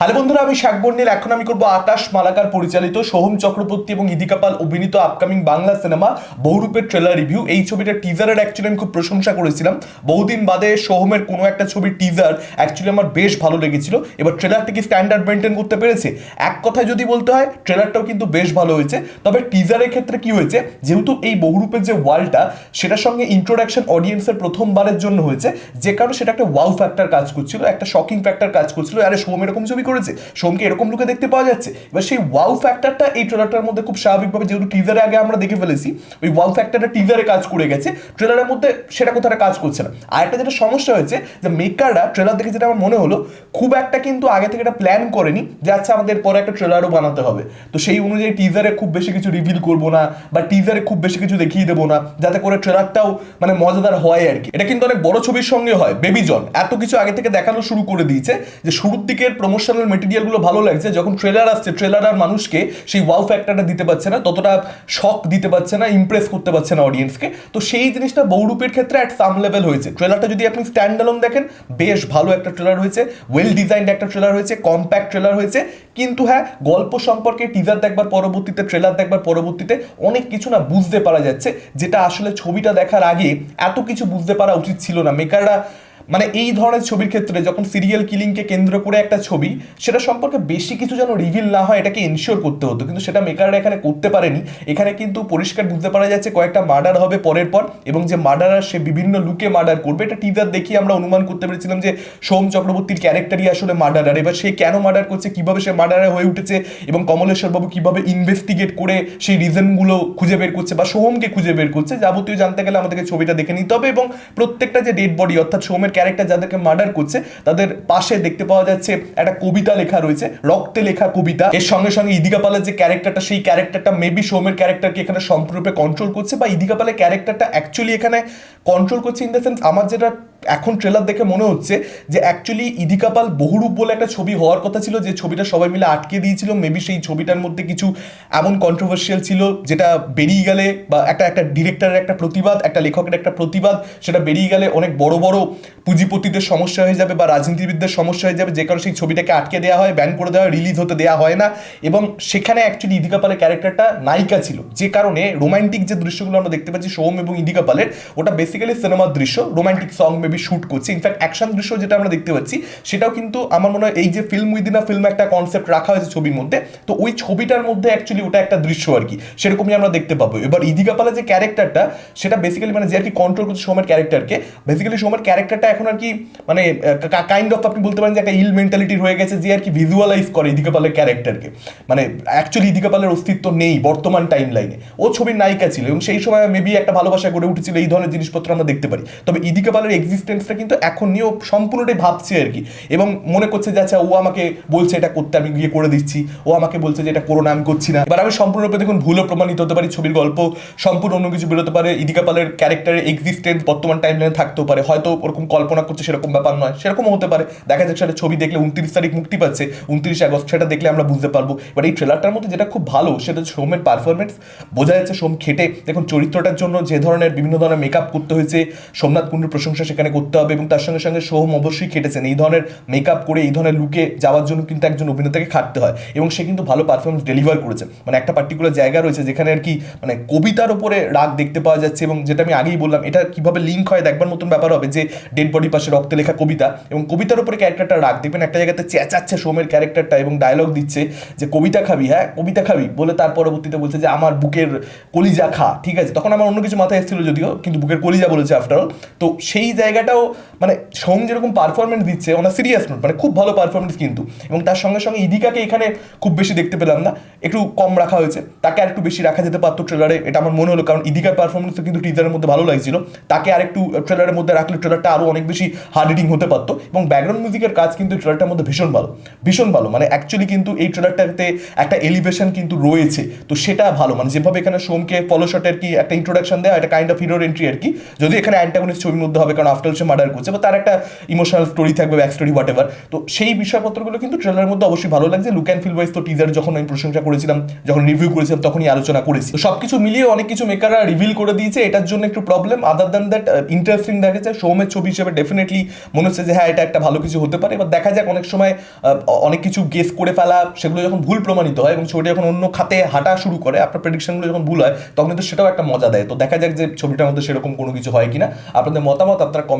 Hello বন্ধুরা, আমি শাকবর্ণিল এখন আমি করব আকাশ মালাকার পরিচালিত সোহম চক্রবর্তী এবং ইদিকা পাল অভিনীত আপকামিং বাংলা সিনেমা বহুরূপের ট্রেলার রিভিউ এই ছবিটা টিজারের অ্যাকচুয়ালি আমি খুব প্রশংসা করেছিলাম। বহুদিন বাদে সোহমের কোনো একটা ছবির টিজার অ্যাকচুয়ালি আমার বেশ ভালো লেগেছিল। এবার ট্রেলারটা কি স্ট্যান্ডার্ড মেনটেন করতে পেরেছে? এক কথায় যদি বলতে হয় ট্রেলারটাও কিন্তু বেশ ভালো হয়েছে। তবে টিজারের ক্ষেত্রে কি হয়েছে, যেহেতু এই বহুরূপের যে ওয়ার্ল্ডটা সেটার সঙ্গে ইন্ট্রোডাকশন অডিয়েন্সের প্রথমবারের জন্য হয়েছে। যে কারণে সেটা একটা ওয়াও ফ্যাক্টর কাজ করছিল, একটা শকিং ফ্যাক্টর কাজ করছিল। আরে সোম এরকম ছবি করেছে। সোমকে এরকম লুকে দেখতে পাওয়া যাচ্ছে। এবার সেই ওয়াও ফ্যাক্টরটা এই ট্রেলারটার মধ্যে খুব স্বাভাবিকভাবে, যেহেতু টিজারে আগে আমরা দেখে ফেলেছি, ওই ওয়াও ফ্যাক্টরটা টিজারে কাজ করে গেছে। ট্রেলারের মধ্যে সেটা কোথাও কাজ করছে না। আর একটা যেটা সমস্যা হয়েছে, যে মেকাররা ট্রেলার দেখে যেটা আমার মনে হলো, খুব একটা কিন্তু আগে থেকে এটা প্ল্যান করেনি যে আচ্ছা আমাদের পরে একটা ট্রেলারও বানাতে হবে। তো সেই অনুযায়ী টিজারে খুব বেশি কিছু রিভিল করব না, বা টিজারে খুব বেশি কিছু দেখিয়ে দেবো না, যাতে করে ট্রেলারটাও মানে মজাদার হয় আর কি। এটা কিন্তু অনেক বড় ছবির সঙ্গে হয়। বেবি জন এত কিছু আগে থেকে দেখানো শুরু করে দিয়েছে, যে শুরুর দিকের প্রমোশনাল মেটেরিয়ালগুলো ভালো লাগছে, যখন ট্রেলার আসছে ট্রেলার আর মানুষকে সেই ওয়াও ফ্যাক্টরটা দিতে পারছে না, ততটা শখ দিতে পারছে না ইমপ্রেস করতে পারছে না অডিয়েন্সকে তো সেই জিনিসটা বহুরূপের ক্ষেত্রে অ্যাট সাম লেভেল হয়েছে। ট্রেলারটা যদি আপনি স্ট্যান্ড অ্যালোন দেখেন, বেশ ভালো একটা ট্রেলার হয়েছে ওয়েল ডিজাইন্ড একটা ট্রেলার হয়েছে কম্প্যাক্ট ট্রেলার হয়েছে। কিন্তু হ্যাঁ গল্প সম্পর্কে টিজার দেখবার পরবর্তীতে ট্রেলার দেখবার পরবর্তীতে অনেক কিছু না বুঝতে পারা যাচ্ছে, যেটা আসলে ছবিটা দেখার আগে এত কিছু বুঝতে পারা উচিত ছিল না। মেকাররা মানে এই ধরনের ছবির ক্ষেত্রে যখন সিরিয়াল কিলিংকে কেন্দ্র করে একটা ছবি, সেটা সম্পর্কে বেশি কিছু যেন রিভিল না হয়, এটাকে এনশিওর করতে হতো। কিন্তু সেটা মেকাররা এখানে করতে পারেনি। এখানে কিন্তু পরিষ্কার বুঝতে পারা যাচ্ছে কয়েকটা মার্ডার হবে পরের পর, এবং যে মার্ডারার সে বিভিন্ন লুকে মার্ডার করবে। এটা টিজার দেখিয়ে আমরা অনুমান করতে পেরেছিলাম যে সোম চক্রবর্তীর ক্যারেক্টারই আসলে মার্ডারার এবার সে কেন মার্ডার করছে, কীভাবে সে মার্ডারার হয়ে উঠেছে, এবং কমলেশ্বর বাবু কীভাবে ইনভেস্টিগেট করে সেই রিজনগুলো খুঁজে বের করছে, বা সোহমকে খুঁজে বের করছে, যাবতীয় জানতে গেলে আমাদেরকে ছবিটা দেখে নিতে হবে, এবং প্রত্যেকটা যে ডেড বডি অর্থাৎ সোহমের ক্যারেক্টার যাদেরকে মার্ডার করছে, তাদের পাশে দেখতে পাওয়া যাচ্ছে একটা কবিতা লেখা রয়েছে, রক্তে লেখা কবিতা। এর সঙ্গে সঙ্গে ইদিকাপালের যে ক্যারেক্টারটা সেই ক্যারেক্টারটা মেবি সোমের ক্যারেক্টারকে এখানে সম্পূর্ণরূপে কন্ট্রোল করছে বা ইদিকা পালের ক্যারেক্টারটা অ্যাকচুয়ালি এখানে কন্ট্রোল করছে ইন দ্য সেন্স আমার যেটা এখন ট্রেলার দেখে মনে হচ্ছে যে অ্যাকচুয়ালি ইদিকা পাল বহুরূপ বলে একটা ছবি হওয়ার কথা ছিল, যে ছবিটা সবাই মিলে আটকে দিয়েছিল। মেবি সেই ছবিটার মধ্যে কিছু এমন কন্ট্রোভার্সিয়াল ছিল, যেটা বেরিয়ে গেলে বা একটা একটা ডিরেক্টরের একটা প্রতিবাদ, একটা লেখকের একটা প্রতিবাদ, সেটা বেরিয়ে গেলে অনেক বড় বড় পুঁজিপতিদের সমস্যা হয়ে যাবে বা রাজনীতিবিদদের সমস্যা হয়ে যাবে, যে কারণে সেই ছবিটাকে আটকে দেওয়া হয় ব্যান করে দেওয়া রিলিজ হতে দেওয়া হয় না। এবং সেখানে অ্যাকচুয়ালি ইদিকা পালের ক্যারেক্টারটা নায়িকা ছিল, যে কারণে রোমান্টিক যে দৃশ্যগুলো আমরা দেখতে পাচ্ছি সোম এবং ইদিকা পালের ওটা বেসিক্যালি সিনেমার দৃশ্য রোমান্টিক সং মেবি শুট করছে। ইনফ্যাক্ট অ্যাকশন দৃশ্য যেটা আমরা দেখতে পাচ্ছি, সেটাও কিন্তু আমার মনে হয় এই যে ফিল্ম উইদিন আ ফিল্ম একটা কনসেপ্ট রাখা হয়েছে ছবির মধ্যে, তো ওই ছবিটার মধ্যে অ্যাকচুয়ালি ওটা একটা দৃশ্য আর কি। সেরকমই আমরা দেখতে পাবো। এবার ইদিকা পালের যে ক্যারেক্টারটা সেটা বেসিক্যালি মানে যে আর কি কন্ট্রোল করছে সোমের ক্যারেক্টারকে বেসিক্যালি সোমের ক্যারেক্টারটা এখন আর কি মানে কাইন্ড অফ আপনি বলতে পারেন যে একটা ইল মেন্টালিটি হয়ে গেছে যে আর কি ভিজুয়ালাইজ করে ইদিকা পালের ক্যারেক্টারকে মানে অ্যাকচুয়ালি ইদিকা পালের অস্তিত্ব নেই বর্তমান টাইম লাইনে ও ছবির নায়িকা ছিল এবং সেই সময় মেবি একটা ভালোবাসা গড়ে উঠেছিল এই ধরনের জিনিসপত্র আমরা দেখতে পারি। তবে ইদিকা পালের এক্সিস্টেন্সটা কিন্তু এখন নিয়েও সম্পূর্ণটাই ভাবছে আর কি। এবং মনে করছে যে আচ্ছা ও আমাকে বলছে এটা করতে, আমি গিয়ে করে দিচ্ছি। ও আমাকে বলছে যে, এটা করো না, আমি করছি না। এবার আমি সম্পূর্ণরূপে দেখুন ভুলও প্রমাণিত হতে পারি, ছবির গল্প সম্পূর্ণ অন্য কিছু বেরোতে পারে। ইদিকা পালের ক্যারেক্টারের এক্সিস্টেন্স বর্তমান টাইম লাইনে থাকতেও পারে। হয়তো ওরকম কল্পনা করছে, সেরকম ব্যাপার নয়। সেরকমও হতে পারে। দেখা যাচ্ছে একটা ছবি দেখলে উনত্রিশ তারিখ মুক্তি পাচ্ছে, উনত্রিশে আগস্ট সেটা দেখলে আমরা বুঝতে পারব। এবার এই ট্রেলারটার মধ্যে যেটা খুব ভালো, সেটা সোমের পারফরমেন্স বোঝা যাচ্ছে সোম খেটে। দেখুন চরিত্রটার জন্য যে ধরনের বিভিন্ন ধরনের মেকআপ করতে হয়েছে, সোমনাথ কুণ্ডুর প্রশংসা সেখানে করতে হবে এবং তার সঙ্গে সঙ্গে সোহম অবশ্যই খেটেছেন। এই ধরনের মেকআপ করে, এই ধরনের লুকে যাওয়ার জন্য কিন্তু একজন অভিনেতাকে খাটতে হয় এবং সে কিন্তু ভালো পারফরমেন্স ডেলিভার করেছে। মানে একটা পার্টিকুলার জায়গা রয়েছে যেখানে আর কি মানে কবিতার ওপরে রাগ দেখতে পাওয়া যাচ্ছে এবং যেটা আমি আগেই বললাম, এটা কীভাবে লিঙ্ক হয় দেখবার মতন ব্যাপার হবে যে ডেড বডি পাশে রক্তে লেখা কবিতা এবং কবিতার উপরে ক্যারেক্টারটা রাগ। দেখবেন একটা জায়গাতে চেঁচাচ্ছে সোমের ক্যারেক্টারটা এবং ডায়লগ দিচ্ছে যে, কবিতা খাবি হ্যাঁ? কবিতা খাবি? বলে তার পরবর্তীতে বলছে যে, আমার বুকের কলিজা খা। ঠিক আছে? তখন আমার অন্য কিছু মাথায় এসেছিল যদিও, কিন্তু বুকের কলিজা বলেছে আফটার অল তো সেই জায়গাটাও মানে সোম যেরকম পারফরমেন্স দিচ্ছে ওনার সিরিয়াস নোট মানে খুব ভালো পারফরমেন্স কিন্তু। এবং তার সঙ্গে সঙ্গে ইদিকাকে এখানে খুব বেশি দেখতে পেলাম না। একটু কম রাখা হয়েছে। তাকে আর একটু বেশি রাখা যেতে পারতো ট্রেলারে এটা আমার মনে হলো। কারণ ইদিকার পারফরমেন্স তো কিন্তু টিজারের মধ্যে ভালো লাগছিল। তাকে আর একটু ট্রেলারের মধ্যে রাখলে ট্রেলারটা আরও অনেক বেশি হার্ড হিটিং হতে পারতো। এবং ব্যাকগ্রাউন্ড মিউজিকের কাজ কিন্তু ট্রেলারটার মধ্যে ভীষণ ভালো। ভীষণ ভালো। মানে অ্যাকচুয়ালি কিন্তু এই ট্রেলারটাতে একটা এলিভেশন কিন্তু রয়েছে। তো সেটা ভালো। মানে যেভাবে এখানে সোমকে ফলো শটের কি একটা ইন্ট্রোডাকশন দেওয়া একটা কাইন্ড অফ হিরোর এন্ট্রি আর কি। যদি এখানে অ্যান্টাগনিস্ট ছবির মধ্যে হবে, কারণ আফটার ব্রুটাল সে মার্ডার করছে, বা তার একটা ইমোশনাল স্টোরি থাকবে ব্যাক স্টোরি হোয়াট এভার তো সেই বিষয়পত্রগুলো কিন্তু ট্রেলারের মধ্যে অবশ্যই ভালো লাগছে। লুক অ্যান্ড ফিল ওয়াইজ তো টিজার যখন আমি প্রশংসা করেছিলাম, যখন রিভিউ করেছিলাম, তখনই আলোচনা করেছি। তো সবকিছু মিলিয়ে অনেক কিছু মেকাররা রিভিল করে দিয়েছে, এটার জন্য একটু problem other than that interesting দেখা যায় সৌমের ছবি হিসেবে ডেফিনেটলি মনে হচ্ছে যে হ্যাঁ এটা একটা ভালো কিছু হতে পারে। এবার দেখা যাক, অনেক সময় অনেক কিছু গেস করে ফেলা, সেগুলো যখন ভুল প্রমাণিত হয় এবং ছবিটা যখন অন্য খাতে হাঁটা শুরু করে, আপনার প্রেডিকশনগুলো যখন ভুল হয়, তখন কিন্তু সেটাও একটা মজা দেয়। তো দেখা যাক যে ছবিটার মধ্যে সেরকম কোনো কিছু হয় কিনা। আপনাদের মতামত আপনারা কমেন্ট